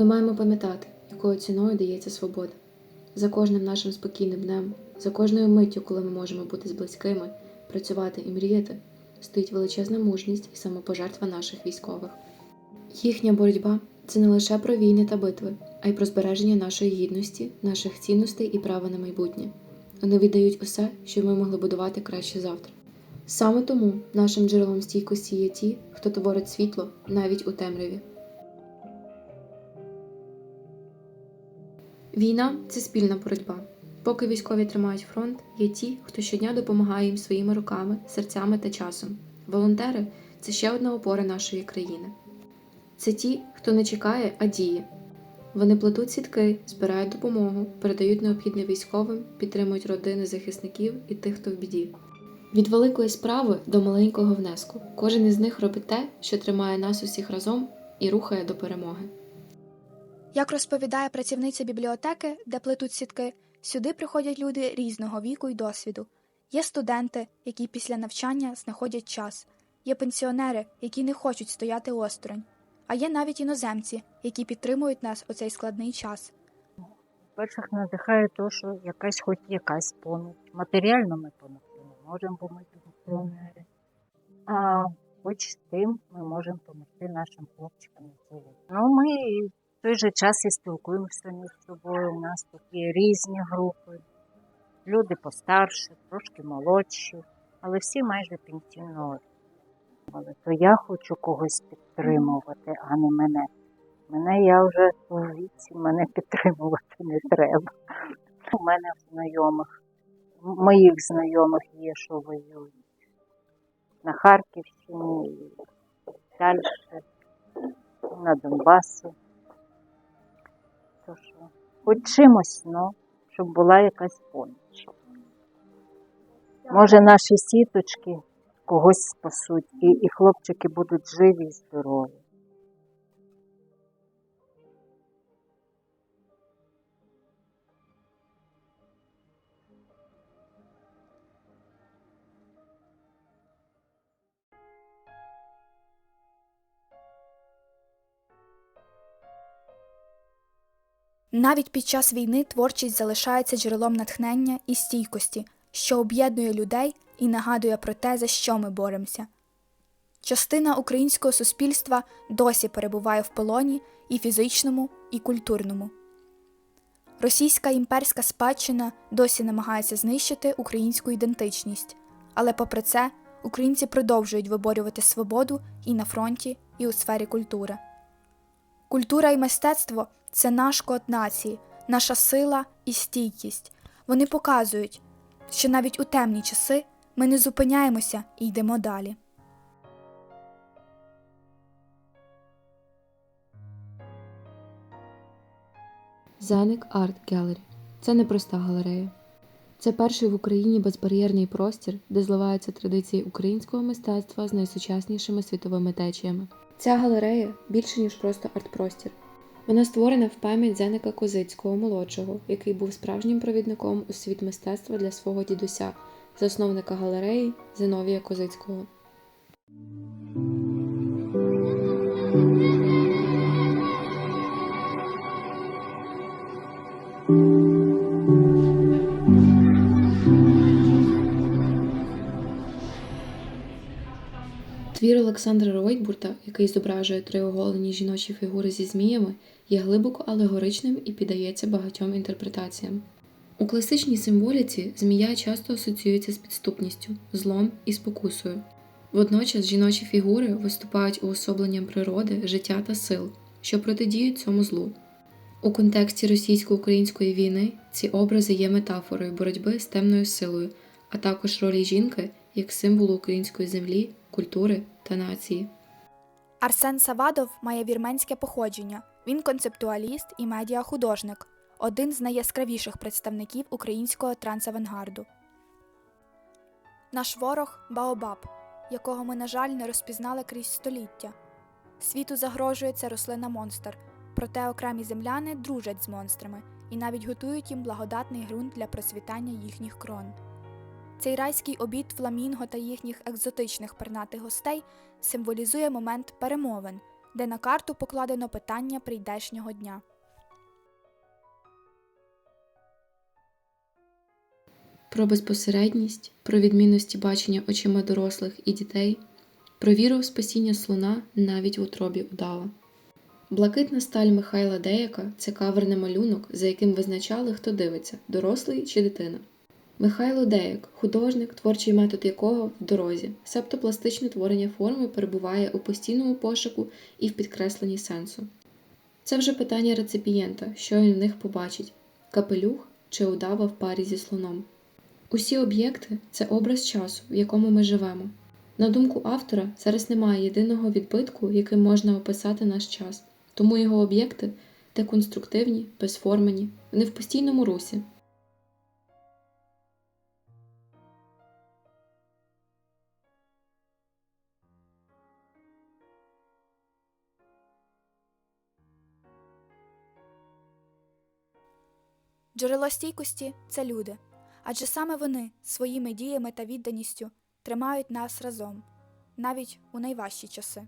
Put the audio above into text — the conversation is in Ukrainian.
Ми маємо пам'ятати, якою ціною дається свобода. За кожним нашим спокійним днем, за кожною миттю, коли ми можемо бути з близькими, працювати і мріяти, стоїть величезна мужність і самопожертва наших військових. Їхня боротьба це не лише про війни та битви, а й про збереження нашої гідності, наших цінностей і права на майбутнє. Вони віддають усе, щоб ми могли будувати краще завтра. Саме тому нашим джерелом стійкості є ті, хто творить світло навіть у темряві. Війна це спільна боротьба. Поки військові тримають фронт, є ті, хто щодня допомагає їм своїми руками, серцями та часом. Волонтери це ще одна опора нашої країни. Це ті, хто не чекає, а діє. Вони плетуть сітки, збирають допомогу, передають необхідне військовим, підтримують родини захисників і тих, хто в біді. Від великої справи до маленького внеску. Кожен із них робить те, що тримає нас усіх разом і рухає до перемоги. Як розповідає працівниця бібліотеки, де плетуть сітки, сюди приходять люди різного віку і досвіду. Є студенти, які після навчання знаходять час, є пенсіонери, які не хочуть стояти осторонь, а є навіть іноземці, які підтримують нас у цей складний час. Перших надихає те, що якась хоч якась поміч. Матеріально ми допомогти не можемо, бо пенсіонери. А хоч тим ми можемо допомогти нашим хлопчикам. Ну, ми той же час і спілкуємося між собою. У нас тут є різні групи. Люди постарші, трошки молодші, але всі майже пенсіонери. Але то я хочу когось підтримувати, а не мене. Мене я вже у віці, мене підтримувати не треба. У мене в знайомих, моїх знайомих є, що воюють. На Харківщині далі, на Донбасі. Хоч чимось, ну, щоб була якась поміч. Може, наші сіточки когось спасуть, і, і хлопчики будуть живі і здорові. Навіть під час війни творчість залишається джерелом натхнення і стійкості, що об'єднує людей і нагадує про те, за що ми боремося. Частина українського суспільства досі перебуває в полоні і фізичному, і культурному. Російська імперська спадщина досі намагається знищити українську ідентичність, але попри це українці продовжують виборювати свободу і на фронті, і у сфері культури. Культура і мистецтво це наш код нації, наша сила і стійкість. Вони показують, що навіть у темні часи ми не зупиняємося і йдемо далі. Зеник Арт Gallery – це не проста галерея. Це перший в Україні безбар'єрний простір, де зливаються традиції українського мистецтва з найсучаснішими світовими течіями. Ця галерея більше ніж просто арт-простір. Вона створена в пам'ять Зеника Козицького молодшого, який був справжнім провідником у світ мистецтва для свого дідуся, засновника галереї Зиновія Козицького. Твір Олександра Ройтбурта, який зображує триоголені жіночі фігури зі зміями, є глибоко алегоричним і піддається багатьом інтерпретаціям. У класичній символіці змія часто асоціюється з підступністю, злом і спокусою. Водночас жіночі фігури виступають уособленням природи, життя та сил, що протидіють цьому злу. У контексті російсько-української війни ці образи є метафорою боротьби з темною силою, а також ролі жінки як символу української землі, культури та нації. Арсен Савадов має вірменське походження. Він концептуаліст і медіахудожник, один з найяскравіших представників українського трансавангарду. Наш ворог Баобаб, якого ми, на жаль, не розпізнали крізь століття. Світу загрожує ця рослина монстр, проте окремі земляни дружать з монстрами і навіть готують їм благодатний ґрунт для процвітання їхніх крон. Цей райський обід фламінго та їхніх екзотичних пернатих гостей символізує момент перемовин, де на карту покладено питання прийдешнього дня. про безпосередність, про відмінності бачення очима дорослих і дітей, про віру в спасіння слона навіть в утробі удава. Блакитна сталь Михайла Деяка це каверний малюнок, за яким визначали, хто дивиться дорослий чи дитина. Михайло Деяк художник, творчий метод якого в дорозі, себто пластичне творення форми перебуває у постійному пошуку і в підкресленні сенсу. Це вже питання реципієнта, що він в них побачить капелюх чи удава в парі зі слоном. Усі об'єкти це образ часу, в якому ми живемо. На думку автора, зараз немає єдиного відбитку, яким можна описати наш час, тому його об'єкти деконструктивні, безформені, вони в постійному русі. Джерело стійкості це люди, адже саме вони своїми діями та відданістю тримають нас разом, навіть у найважчі часи.